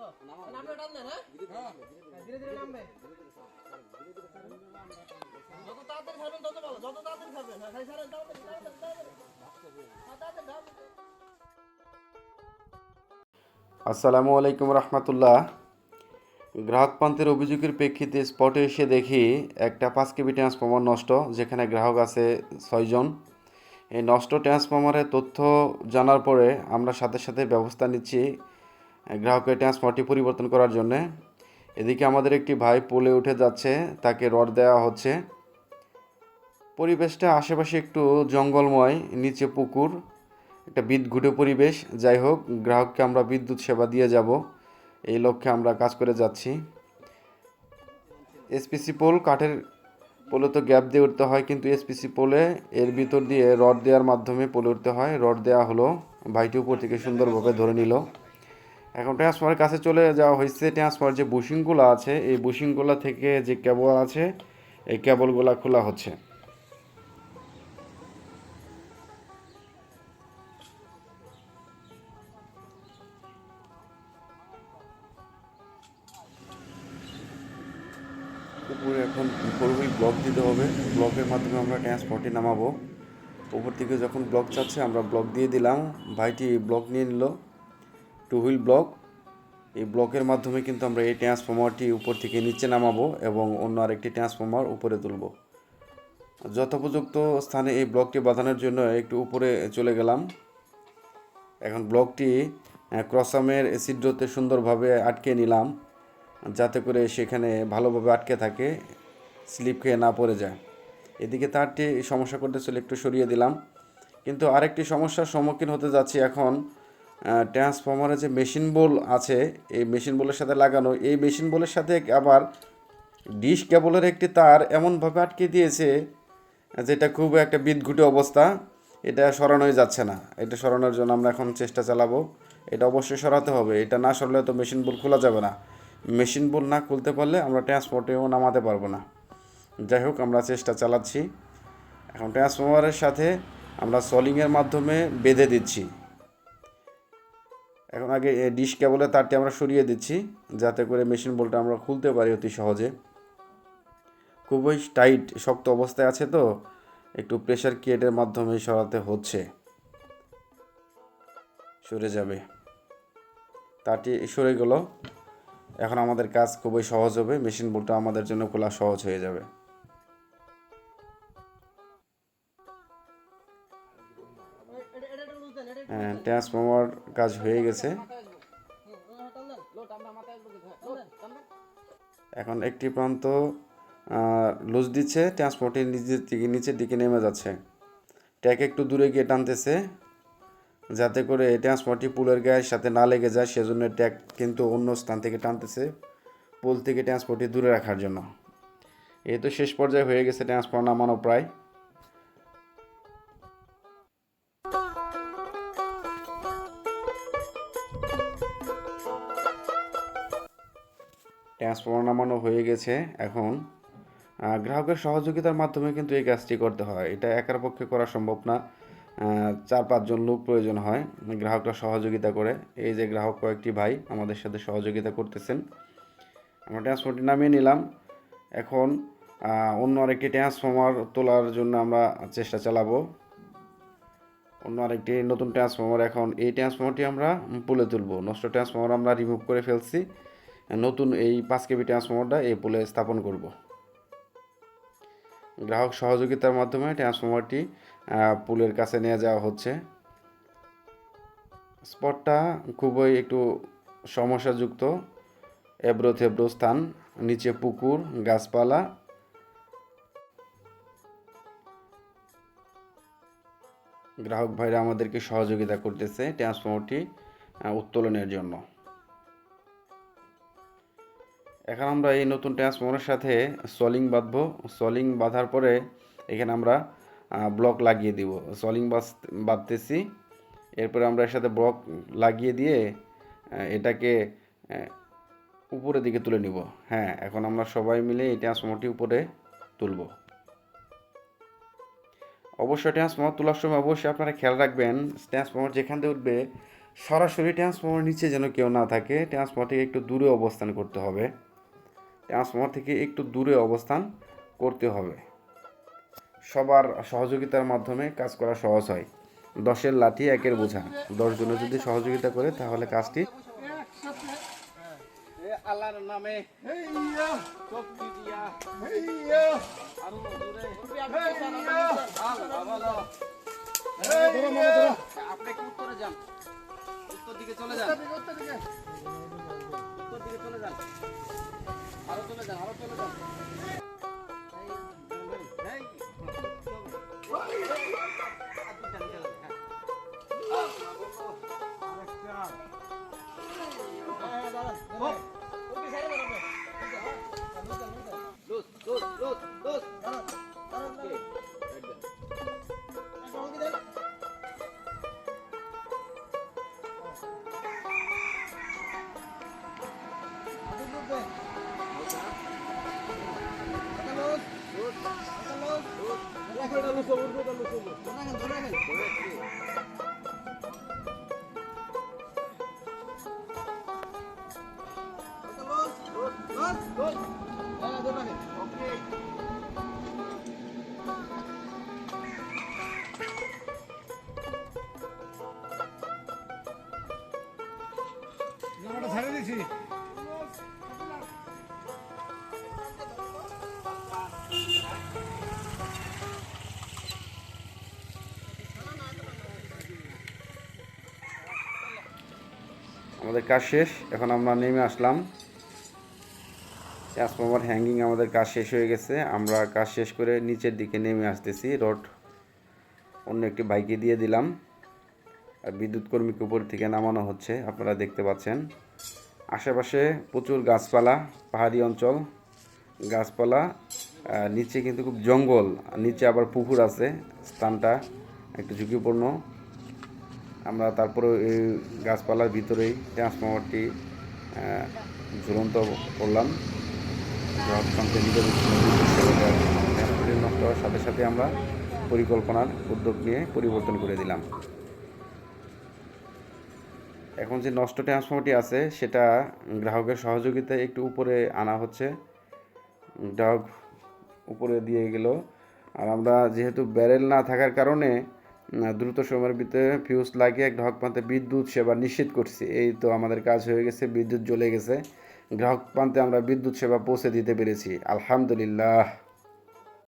তো নামবে টান দেন হ্যাঁ? ধীরে ধীরে নামবে যত তাড়াতাড়ি ছাড়বেন তত ভালো। যত তাড়াতাড়ি ছাড়বেন হ্যাঁ খালি ছাড়েন তাড়াতাড়ি তাড়াতাড়ি তাড়াতাড়ি। হ্যাঁ, তাড়াতাড়ি তাড়াতাড়ি আসসালামু আলাইকুম রহমতুল্লাহ। গ্রাহক প্রান্তের অভিযোগের প্রেক্ষিতে স্পটে এসে দেখি একটা পাঁচ কেবি ট্রান্সফর্মার নষ্ট যেখানে গ্রাহক আছে ছয়জন এই নষ্ট ট্রান্সফর্মারের তথ্য জানার পরে আমরা সাথে সাথে ব্যবস্থা নিচ্ছি। গ্রাহকের ট্রান্সফর্মারটি পরিবর্তন করার জন্যে। এদিকে আমাদের একটি ভাই পোলে উঠে যাচ্ছে, তাকে রড দেওয়া হচ্ছে। পরিবেশটা আশেপাশে একটু জঙ্গলময়, নিচে পুকুর, একটা বিদ্যুটে পরিবেশ। যাই হোক, গ্রাহককে আমরা বিদ্যুৎ সেবা দিয়ে যাব। এই লক্ষ্যে আমরা কাজ করে যাচ্ছি। এসপিসি পোল, কাঠের পোলে তো গ্যাপ দিয়ে উঠতে হয়, কিন্তু এসপিসি পোলে এর ভিতর দিয়ে রড দেওয়ার মাধ্যমে পোলে উঠতে হয়। রড দেওয়া হলো, ভাইটি উপর থেকে সুন্দরভাবে ধরে নিল। এখন ট্রান্সফারের কাছে চলে যাওয়া হয়েছে। ট্রান্সফার যে বুশিংগুলো আছে, এই বুশিংগুলো থেকে যে কেবল আছে, এই কেবলগুলো খোলা হচ্ছে। উপরে এখন পুরোপুরি ব্লক দিতে হবে। ব্লকের মাধ্যমে আমরা ট্রান্সপোর্টে নামাবো। উপর থেকে যখন ব্লক চাচ্ছে, আমরা ব্লক দিয়ে দিলাম। ভাইটি ব্লক নিয়ে নিল। Two wheel block. এই ব্লকের মাধ্যমে কিন্তু আমরা এই ট্রান্সফর্মারটি উপর থেকে নিচে নামাবো এবং অন্য আরেকটি ট্রান্সফর্মার উপরে তুলব। যথোপযুক্ত স্থানে এই ব্লকটি বাঁধানোর জন্য একটু উপরে চলে গেলাম। এখন ব্লকটি ক্রসামের ছিদ্রতে সুন্দরভাবে আটকে নিলাম, যাতে করে সেখানে ভালোভাবে আটকে থাকে, স্লিপ খেয়ে না পড়ে যায়। এদিকে তারটি সমস্যা করতেছিল একটু সরিয়ে দিলাম। কিন্তু আরেকটি সমস্যার সম্মুখীন হতে যাচ্ছি এখন ট্রান্সফর্মারের যে মেশিন বোল আছে, এই মেশিন বোলের সাথে লাগানো, এই মেশিন বোলের সাথে আবার ডিশ কেবলের একটি তার এমনভাবে আটকে দিয়েছে, যেটা খুব একটা বিদঘুটে অবস্থা। এটা সরানোই যাচ্ছে না। এটা সরানোর জন্য আমরা এখন চেষ্টা চালাবো। এটা অবশ্যই সরাতে হবে। এটা না সরলে তো মেশিন বোল খোলা যাবে না। মেশিন বোল না খুলতে পারলে আমরা ট্রান্সপোর্টেও নামাতে পারব না। যাই হোক, আমরা চেষ্টা চালাচ্ছি। এখন ট্রান্সফর্মারের সাথে আমরা সলিংয়ের মাধ্যমে বেঁধে দিচ্ছি। এখন আগে ডিশ কেবলে তারটি আমরা সরিয়ে দিচ্ছি, যাতে করে মেশিন বোলটা আমরা খুলতে পারি অতি সহজে। খুবই টাইট শক্ত অবস্থায় আছে তো, একটু প্রেশার ক্রিয়েটের মাধ্যমে সরাতে হচ্ছে। সরে যাবে। তারটি সরে গেল। এখন আমাদের কাজ খুবই সহজ হবে মেশিন বোলটা আমাদের জন্য খোলা সহজ হয়ে যাবে। ট্রান্সফর্মার কাজ হয়ে গেছে। আসবে হ্যাঁ দেন এখন একটি প্রান্ত লুজ দিচ্ছে ট্রান্সপোর্টের নিচের দিকে নিচের দিকে নেমে যাচ্ছে। ট্যাক একটু দূরে গিয়ে টানতেছে, যাতে করে ট্রান্সপোর্টটি পুলের গায়ের সাথে না লেগে যায়, সেজন্য ট্যাক কিন্তু অন্য স্থান থেকে টানতেছে, পুল থেকে ট্রান্সপোর্টটি দূরে রাখার জন্য। এই তো শেষ পর্যায়ে হয়ে গেছে ট্রান্সপোর্ট নামানো প্রায়। ট্রান্সফর্মার নামানো হয়ে গেছে এখন। গ্রাহকের সহযোগিতার মাধ্যমে কিন্তু এই কাজটি করতে হয়। এটা একার পক্ষে করা সম্ভব না। চার পাঁচজন লোক প্রয়োজন হয় গ্রাহকরা সহযোগিতা করে। এই যে গ্রাহক কয়েকটি ভাই আমাদের সাথে সহযোগিতা করতেছেন। আমরা ট্রান্সফর্মারটি নামিয়ে নিলাম। এখন অন্য আরেকটি ট্রান্সফর্মার তোলার জন্য আমরা চেষ্টা চালাবো। অন্য আরেকটি নতুন ট্রান্সফর্মার এখন। এই ট্রান্সফর্মারটি আমরা পুলে তুলব। নষ্ট ট্রান্সফর্মার আমরা রিমুভ করে ফেলছি। নতুন এই পাঁচ কেবি ট্রান্সফর্মারটা এই পোলে স্থাপন করব। গ্রাহক সহযোগিতার মাধ্যমে ট্রান্সফর্মারটি পুলের কাছে নিয়ে যাওয়া হচ্ছে। স্পটটা খুবই একটু সমস্যাযুক্ত এবড়ো থেবড়ো স্থান, নিচে পুকুর, গাছপালা। গ্রাহক ভাইরা আমাদেরকে সহযোগিতা করতেছে ট্রান্সফর্মারটি উত্তোলনের জন্য। এখন আমরা এই নতুন ট্রান্সফর্মারের সাথে সলিং বাঁধবো। সলিং বাঁধার পরে এখানে আমরা ব্লক লাগিয়ে দিব। সলিং বাঁধতেছি। এরপরে আমরা এর সাথে ব্লক লাগিয়ে দিয়ে এটাকে উপরের দিকে তুলে নিব। হ্যাঁ এখন আমরা সবাই মিলে এই ট্রান্সফর্মারটি উপরে তুলব। অবশ্যই ট্রান্সফর্মার তোলার সময় অবশ্যই আপনারা খেয়াল রাখবেন, ট্রান্সফর্মার যেখান দিয়ে উঠবে, সরাসরি ট্রান্সফর্মার নিচে যেন কেউ না থাকে। ট্রান্সফর্মার থেকে একটু দূরে অবস্থান করতে হবে। ট্রান্সফর্মার থেকে একটু দূরে অবস্থান করতে হবে। সবার সহযোগিতার মাধ্যমে কাজ করা সহজ হয়। দশের লাঠি একের বোঝা। দশ জনে যদি সহযোগিতা করে তাহলে কাজটি আল্লাহর নামে। আপনি উত্তরে যান। উত্তর দিকে চলে যান। উত্তর দিকে চলে যান। আরও চলে যান আরও চলে যান। আমাদের কাজ শেষ, এখন আমরা নেমে আসলাম। ট্রান্সফর্মার হ্যাঙ্গিং আমাদের কাজ শেষ হয়ে গেছে। আমরা কাজ শেষ করে নিচের দিকে নেমে আসতেছি, রড অন্য একটি বাইকে দিয়ে দিলাম। আর বিদ্যুৎ কর্মীকে উপর থেকে নামানো হচ্ছে, আপনারা দেখতে পাচ্ছেন। আশেপাশে প্রচুর গাছপালা, পাহাড়ি অঞ্চল, গাছপালা নিচে কিন্তু খুব জঙ্গল নিচে আবার পুকুর আছে, স্থানটা একটু ঝুঁকিপূর্ণ। আমরা তারপরে এই গাছপালার ভিতরেই ট্রান্সফর্মারটি ঝুলন্ত করলাম। ট্রান্সফর্মারটি নষ্ট হওয়ার সাথে সাথে আমরা পরিকল্পনার উদ্যোগ নিয়ে পরিবর্তন করে দিলাম। এখন যে নষ্ট ট্রান্সফর্মারটি আছে, সেটা গ্রাহকের সহযোগিতায় একটু উপরে আনা হচ্ছে। গ্রাহক উপরে দিয়ে গেল। আর আমরা যেহেতু ব্যারেল না থাকার কারণে দ্রুত সময়ের ভিতরে ফিউজ লাগিয়ে গ্রাহক প্রান্তে বিদ্যুৎ সেবা নিশ্চিত করছি। এই তো আমাদের কাজ হয়ে গেছে, বিদ্যুৎ জ্বলে গেছে। গ্রাহক প্রান্তে আমরা বিদ্যুৎ সেবা পৌঁছে দিতে পেরেছি। আলহামদুলিল্লাহ।